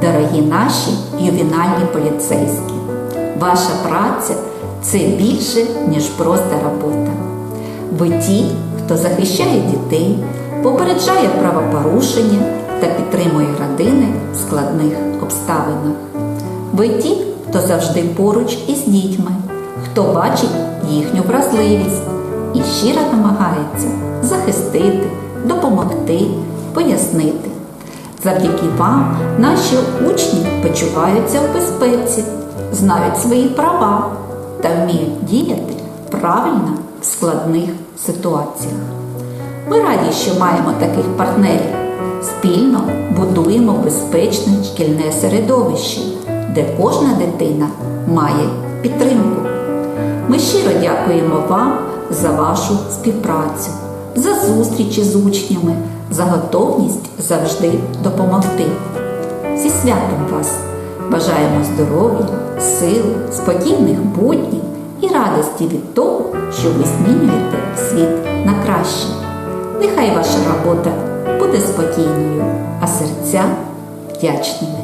дорогі наші ювенальні поліцейські. Ваша праця це більше, ніж просто робота. Ви ті, хто захищає дітей, попереджає правопорушення та підтримує родини в складних обставинах. Ви ті, хто завжди поруч із дітьми, хто бачить їхню вразливість і щиро намагається захистити, допомогти, пояснити. Завдяки вам наші учні почуваються в безпеці, знають свої права та вміють діяти правильно в складних ситуаціях. Ми раді, що маємо таких партнерів. Спільно будуємо безпечне шкільне середовище, де кожна дитина має підтримку. Ми щиро дякуємо вам за вашу співпрацю, за зустрічі з учнями, за готовність завжди допомогти. Зі святом вас! Бажаємо здоров'я, сил, спокійних буднів і радості від того, що ви змінюєте світ на краще. Нехай ваша робота буде спокійною, а серця вдячними.